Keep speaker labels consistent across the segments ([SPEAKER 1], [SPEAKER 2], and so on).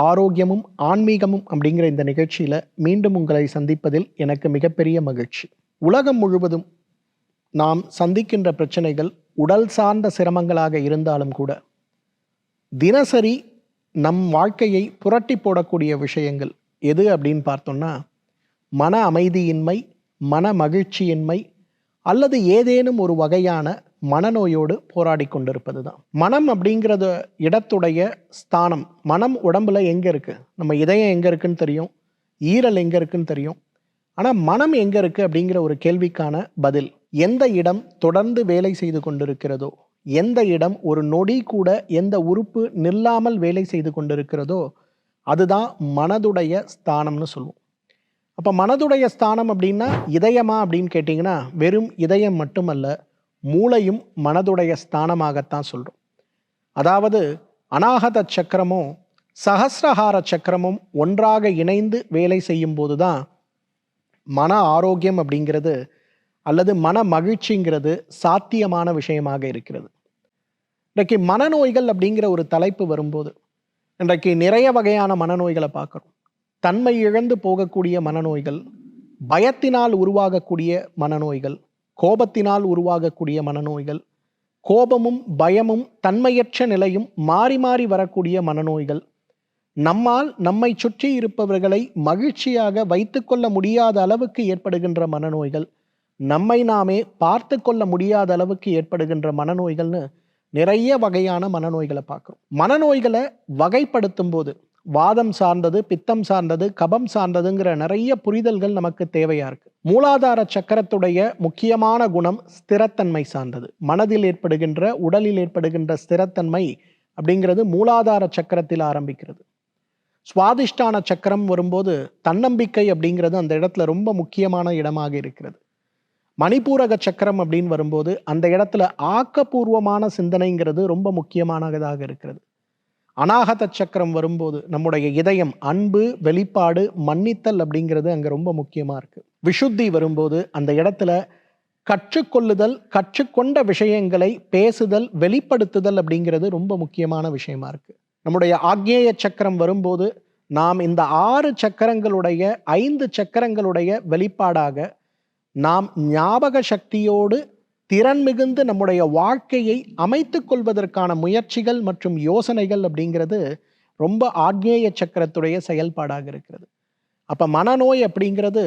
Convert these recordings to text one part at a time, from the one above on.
[SPEAKER 1] ஆரோக்கியமும் ஆன்மீகமும் அப்படிங்கிற இந்த நிகழ்ச்சியில் மீண்டும் உங்களை சந்திப்பதில் எனக்கு மிகப்பெரிய மகிழ்ச்சி. உலகம் முழுவதும் நாம் சந்திக்கின்ற பிரச்சனைகள் உடல் சார்ந்த சிரமங்களாக இருந்தாலும் கூட தினசரி நம் வாழ்க்கையை புரட்டி போடக்கூடிய விஷயங்கள் எது அப்படின்னு பார்த்தோம்னா மன அமைதியின்மை மன மகிழ்ச்சியின்மை அல்லது ஏதேனும் ஒரு வகையான மனநோயோடு போராடி கொண்டிருப்பது தான் மனம் அப்படிங்கிறத இடத்துடைய ஸ்தானம். மனம் உடம்புல எங்கே இருக்குது நம்ம இதயம் எங்கே இருக்குன்னு தெரியும். ஈரல் எங்கே இருக்குன்னு தெரியும். ஆனால் மனம் எங்கே இருக்குது அப்படிங்கிற ஒரு கேள்விக்கான பதில் எந்த இடம் தொடர்ந்து வேலை செய்து கொண்டிருக்கிறதோ எந்த இடம் ஒரு நொடி கூட எந்த உறுப்பு நில்லாமல் வேலை செய்து கொண்டிருக்கிறதோ அதுதான் மனதுடைய ஸ்தானம்னு சொல்லுவோம். அப்போ மனதுடைய ஸ்தானம் அப்படின்னா இதயமா அப்படின்னு கேட்டிங்கன்னா வெறும் இதயம் மட்டுமல்ல மூளையும் மனதுடைய ஸ்தானமாகத்தான் சொல்கிறோம் அதாவது அநாகத சக்கரமும் சகசிரஹார சக்கரமும் ஒன்றாக இணைந்து வேலை செய்யும் போது தான் மன ஆரோக்கியம் அப்படிங்கிறது அல்லது மன மகிழ்ச்சிங்கிறது சாத்தியமான விஷயமாக இருக்கிறது. இன்றைக்கு மனநோய்கள் அப்படிங்கிற ஒரு தலைப்பு வரும்போது இன்றைக்கு நிறைய வகையான மனநோய்களை பார்க்குறோம். தன்மை இழந்து போகக்கூடிய மனநோய்கள் பயத்தினால் உருவாகக்கூடிய மனநோய்கள் கோபத்தினால் உருவாகக்கூடிய மனநோய்கள் கோபமும் பயமும் தன்மையற்ற நிலையும் மாறி மாறி வரக்கூடிய மனநோய்கள். நம்மால் நம்மை சுற்றி இருப்பவர்களை மகிழ்ச்சியாக வைத்துக்கொள்ள முடியாத அளவுக்கு ஏற்படுகின்ற மனநோய்கள் நம்மை நாமே பார்த்து கொள்ள முடியாத அளவுக்கு ஏற்படுகின்ற மனநோய்கள்னு நிறைய வகையான மனநோய்களை பார்க்குறோம். மனநோய்களை வகைப்படுத்தும் போது வாதம் சார்ந்தது பித்தம் சார்ந்தது கபம் சார்ந்ததுங்கிற நிறைய புரிதல்கள் நமக்கு தேவையா இருக்கு. மூலாதார சக்கரத்துடைய முக்கியமான குணம் ஸ்திரத்தன்மை சார்ந்தது. மனதில் ஏற்படுகின்ற உடலில் ஏற்படுகின்ற ஸ்திரத்தன்மை அப்படிங்கிறது மூலாதார சக்கரத்தில் ஆரம்பிக்கிறது. சுவாதிஷ்டான சக்கரம் வரும்போது தன்னம்பிக்கை அப்படிங்கிறது அந்த இடத்துல ரொம்ப முக்கியமான இடமாக இருக்கிறது. மணிப்பூரக சக்கரம் அப்படின்னு வரும்போது அந்த இடத்துல ஆக்கப்பூர்வமான சிந்தனைங்கிறது ரொம்ப முக்கியமானதாக இருக்கிறது. அநாகத சக்கரம் வரும்போது நம்முடைய இதயம் அன்பு வெளிப்பாடு மன்னித்தல் அப்படிங்கிறது அங்கே ரொம்ப முக்கியமாக இருக்குது விஷுத்தி வரும்போது அந்த இடத்துல கற்றுக்கொள்ளுதல் கற்றுக்கொண்ட விஷயங்களை பேசுதல் வெளிப்படுத்துதல் அப்படிங்கிறது ரொம்ப முக்கியமான விஷயமா இருக்குது நம்முடைய ஆக்ஞேய சக்கரம் வரும்போது நாம் இந்த ஆறு சக்கரங்களுடைய ஐந்து சக்கரங்களுடைய வெளிப்பாடாக நாம் ஞாபக சக்தியோடு திறன் மிகுந்து நம்முடைய வாழ்க்கையை அமைத்து கொள்வதற்கான முயற்சிகள் மற்றும் யோசனைகள் அப்படிங்கிறது ரொம்ப ஆக்னேய சக்கரத்துடைய செயல்பாடாக இருக்கிறது. அப்போ மனநோய் அப்படிங்கிறது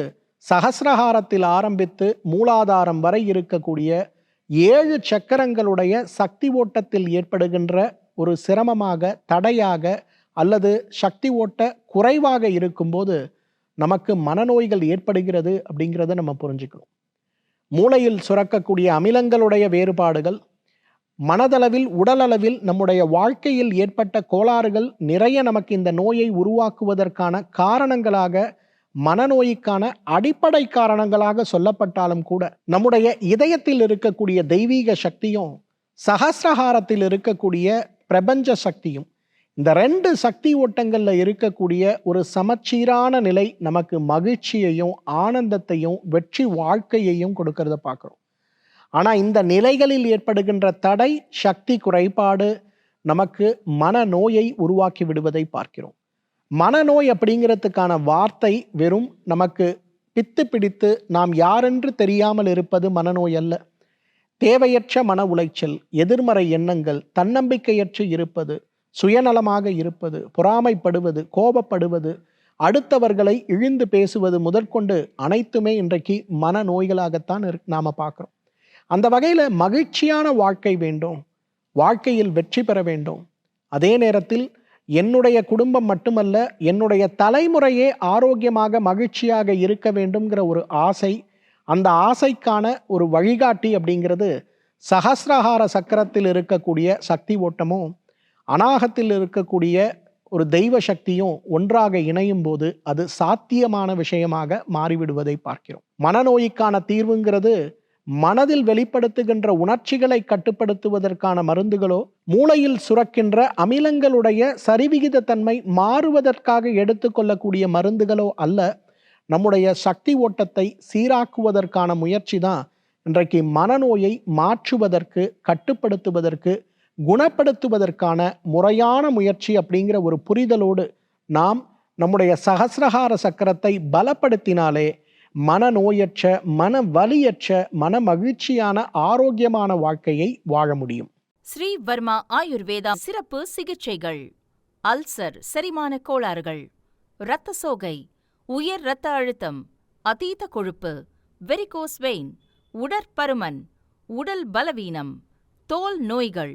[SPEAKER 1] சகசிரஹாரத்தில் ஆரம்பித்து மூலாதாரம் வரை இருக்கக்கூடிய ஏழு சக்கரங்களுடைய சக்தி ஓட்டத்தில் ஏற்படுகின்ற ஒரு சிரமமாக தடையாக அல்லது சக்தி ஓட்ட குறைவாக இருக்கும்போது நமக்கு மனநோய்கள் ஏற்படுகிறது அப்படிங்கிறத நம்ம புரிஞ்சுக்கணும். மூளையில் சுரக்கக்கூடிய அமிலங்களுடைய வேறுபாடுகள் மனதளவில் உடலளவில் நம்முடைய வாழ்க்கையில் ஏற்பட்ட கோளாறுகள் நிறைய நமக்கு இந்த நோயை உருவாக்குவதற்கான காரணங்களாக மனநோய்க்கான அடிப்படை காரணங்களாக சொல்லப்பட்டாலும் கூட நம்முடைய இதயத்தில் இருக்கக்கூடிய தெய்வீக சக்தியும் சகசிரஹாரத்தில் இருக்கக்கூடிய பிரபஞ்ச சக்தியும் இந்த ரெண்டு சக்தி ஓட்டங்களில் இருக்கக்கூடிய ஒரு சமச்சீரான நிலை நமக்கு மகிழ்ச்சியையும் ஆனந்தத்தையும் வெற்றி வாழ்க்கையையும் கொடுக்கறத பார்க்குறோம். ஆனால் இந்த நிலைகளில் ஏற்படுகின்ற தடை சக்தி குறைபாடு நமக்கு மனநோயை உருவாக்கி விடுவதை பார்க்கிறோம். மனநோய் அப்படிங்கிறதுக்கான வார்த்தை வெறும் நமக்கு பித்து பிடித்து நாம் யாரென்று தெரியாமல் இருப்பது மனநோய் அல்ல. தேவையற்ற மன உளைச்சல் எதிர்மறை எண்ணங்கள் தன்னம்பிக்கையற்று இருப்பது சுயநலமாக இருப்பது பொறாமைப்படுவது கோபப்படுவது அடுத்தவர்களை இழிந்து பேசுவது முதற்கொண்டு அனைத்துமே இன்றைக்கு மன நோய்களாகத்தான் நாம பார்க்குறோம். அந்த வகையில் மகிழ்ச்சியான வாழ்க்கை வேண்டும் வாழ்க்கையில் வெற்றி பெற வேண்டும். அதே நேரத்தில் என்னுடைய குடும்பம் மட்டுமல்ல என்னுடைய தலைமுறையே ஆரோக்கியமாக மகிழ்ச்சியாக இருக்க வேண்டும்ங்கிற ஒரு ஆசை அந்த ஆசைக்கான ஒரு வழிகாட்டி அப்படிங்கிறது சகசிரஹார சக்கரத்தில் இருக்கக்கூடிய சக்தி ஓட்டமும் அநாகத்தில் இருக்கக்கூடிய ஒரு தெய்வ சக்தியும் ஒன்றாக இணையும் போது அது சாத்தியமான விஷயமாக மாறிவிடுவதை பார்க்கிறோம். மனநோய்க்கான தீர்வுங்கிறது மனதில் வெளிப்படுத்துகின்ற உணர்ச்சிகளை கட்டுப்படுத்துவதற்கான மருந்துகளோ மூளையில் சுரக்கின்ற அமிலங்களுடைய சரிவிகித தன்மை மாறுவதற்காக எடுத்துக்கொள்ளக்கூடிய மருந்துகளோ அல்ல நம்முடைய சக்தி ஓட்டத்தை சீராக்குவதற்கான முயற்சி தான் இன்றைக்கு மனநோயை மாற்றுவதற்கு கட்டுப்படுத்துவதற்கு குணப்படுத்துவதற்கான முறையான முயற்சி அப்படிங்கிற ஒரு புரிதலோடு நாம் நம்முடைய சகசிரகார சக்கரத்தை பலப்படுத்தினாலே மனநோயற்ற மன வலியற்ற மன மகிழ்ச்சியான ஆரோக்கியமான வாழ்க்கையை வாழ முடியும்.
[SPEAKER 2] ஸ்ரீ வர்மா ஆயுர்வேதா சிறப்பு சிகிச்சைகள். அல்சர் செரிமான கோளாறுகள். இரத்த சோகை உயர் இரத்த அழுத்தம் அதீத கொழுப்பு வெரிகோஸ் வெயின் உடற்பருமன் உடல் பலவீனம் தோல் நோய்கள்